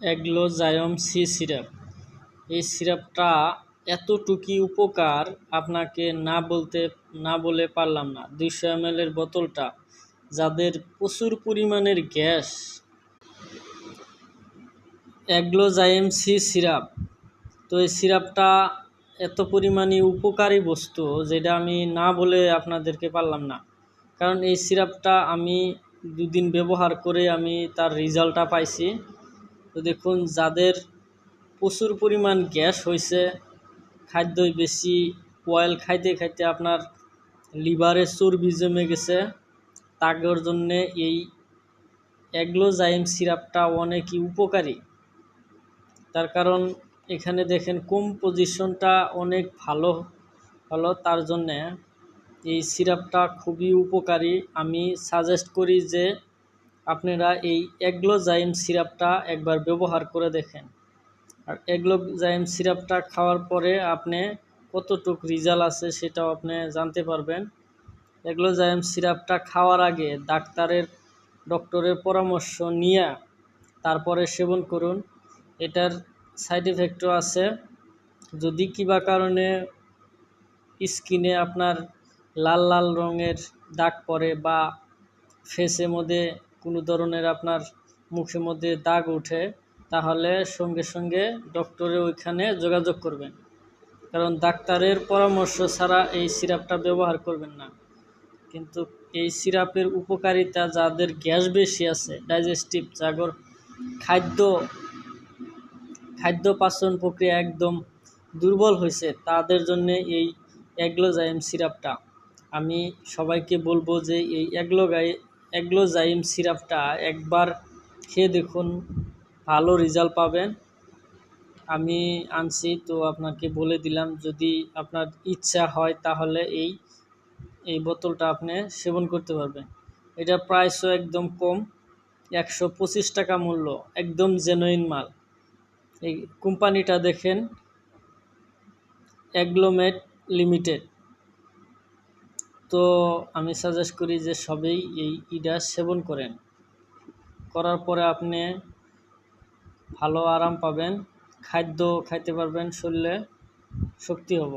অ্যাগ্লোজায়ম C syrup. এই সিরাপটা এতটুকু উপকার আপনাকে না বলতে, না বলে পারলাম না। দুইশো এম বোতলটা, যাদের প্রচুর পরিমাণের গ্যাস। অ্যাগ্লোজাইম C syrup. তো এই সিরাপটা এত পরিমাণে উপকারী বস্তু, যেটা আমি না বলে আপনাদেরকে পারলাম না। কারণ এই সিরাপটা আমি দুদিন ব্যবহার করে আমি তার রেজাল্টটা পাইছি। তো দেখুন, যাদের প্রচুর পরিমাণ গ্যাস হয়েছে খাদ্যই বেশি অয়েল খাইতে খাইতে আপনার লিভারে চর্বি জমে গেছে, তাগর জন্যে এই অ্যাগ্লোজাইম সিরাপটা অনেকই উপকারী। তার কারণ, এখানে দেখেন কম্পোজিশনটা অনেক ভালো হলো, তার জন্যে এই সিরাপটা খুবই উপকারী। আমি সাজেস্ট করি যে আপনারা এই অ্যাগ্লোজাইম সিরাপটা একবার ব্যবহার করে দেখেন। আর অ্যাগ্লোজাইম সিরাপটা খাওয়ার পরে আপনি কতটুক রেজাল্ট আছে সেটাও আপনি জানতে পারবেন। অ্যাগ্লোজাইম সিরাপটা খাওয়ার আগে ডাক্তারের, ডক্টরের পরামর্শ নিয়ে তারপরে সেবন করুন। এটার সাইড এফেক্টও আছে। যদি কিবা কারণে স্কিনে আপনার লাল লাল রঙের দাগ পড়ে বা ফেসের মধ্যে কোনো ধরনের আপনার মুখের মধ্যে দাগ উঠে তাহলে সঙ্গে সঙ্গে ডক্টরে ওইখানে যোগাযোগ করবেন। কারণ ডাক্তারের পরামর্শ ছাড়া এই সিরাপটা ব্যবহার করবেন না। কিন্তু এই সিরাপের উপকারিতা যাদের গ্যাস বেশি আছে, ডাইজেস্টিভ জাগর খাদ্য খাদ্য পাচন প্রক্রিয়া একদম দুর্বল হয়েছে, তাদের জন্য এই অ্যাগ্লোজাইম সিরাপটা। আমি সবাইকে বলব যে এই অ্যাগ্লোগাই অ্যাগ্লোজাইম সিরাপটা একবার খেয়ে দেখুন, ভালো রেজাল্ট পাবেন। আমি আনছি, তো আপনাকে বলে দিলাম, যদি আপনার ইচ্ছা হয় তাহলে এই এই বোতলটা আপনি সেবন করতে পারবেন। এটা প্রাইসও একদম কম, একশো পঁচিশ টাকা মূল্য, একদম জেনুইন মাল। এই কোম্পানিটা দেখেন অ্যাগ্লোমেট লিমিটেড। তো আমি সাজেস্ট করি যে সবেই এই ইডা সেবন করেন। করার পরে আপনি ভালো আরাম পাবেন, খাদ্য খাইতে পারবেন, শরীরে শক্তি হব।